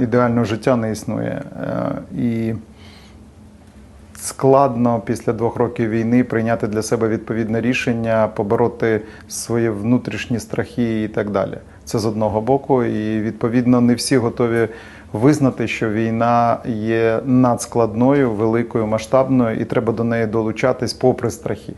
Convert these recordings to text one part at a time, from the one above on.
ідеального життя не існує. Е, І складно після двох років війни прийняти для себе відповідне рішення, побороти свої внутрішні страхи і так далі. Це з одного боку, і відповідно не всі готові визнати, що війна є надскладною, великою, масштабною, і треба до неї долучатись попри страхи.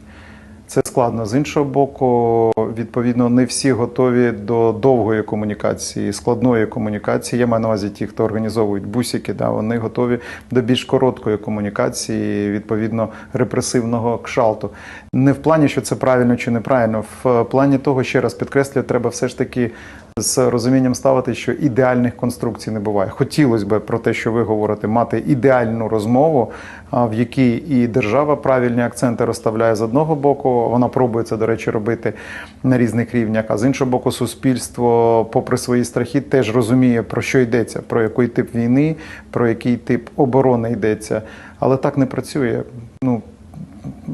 Це складно з іншого боку. Відповідно, не всі готові до довгої комунікації, складної комунікації. Я маю на увазі ті, хто організовують бусики, да, вони готові до більш короткої комунікації, відповідно репресивного кшалту. Не в плані, що це правильно чи неправильно, в плані того, ще раз підкреслюю, треба все ж таки з розумінням ставити, що ідеальних конструкцій не буває. Хотілося б про те, що ви говорите, мати ідеальну розмову, в якій і держава правильні акценти розставляє з одного боку. Вона пробує це, до речі, робити на різних рівнях. А з іншого боку, суспільство, попри свої страхи, теж розуміє, про що йдеться, про який тип війни, про який тип оборони йдеться. Але так не працює. Ну,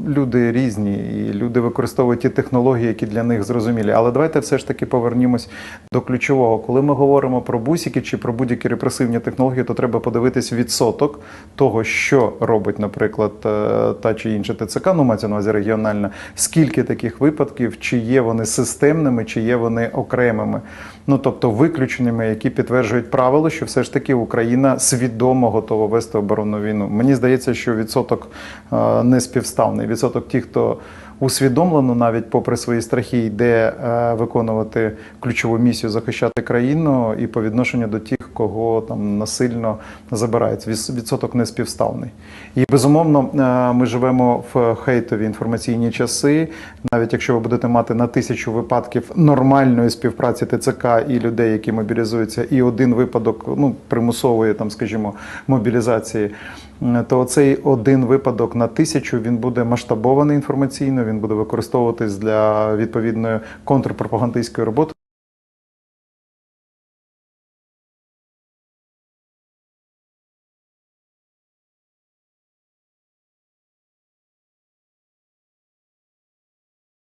люди різні, і люди використовують ті технології, які для них зрозумілі. Але давайте все ж таки повернімось до ключового. Коли ми говоримо про бусики чи про будь-які репресивні технології, то треба подивитись відсоток того, що робить, наприклад, е, та чи інша ТЦК, ну мається на увазі регіональна, скільки таких випадків, чи є вони системними, чи є вони окремими. Ну тобто виключеними, які підтверджують правило, що все ж таки Україна свідомо готова вести оборонну війну. Мені здається, що відсоток е, не співставний. Відсоток тих, хто усвідомлено, навіть попри свої страхи, йде е, виконувати ключову місію захищати країну і по відношенню до тих, кого там насильно забирають. Відсоток не співставний. І безумовно, е, ми живемо в хейтові інформаційні часи. Навіть якщо ви будете мати на тисячу випадків нормальної співпраці ТЦК і людей, які мобілізуються, і один випадок ну примусової, там, скажімо, мобілізації. То цей один випадок на тисячу він буде масштабований інформаційно, він буде використовуватись для відповідної контрпропагандистської роботи.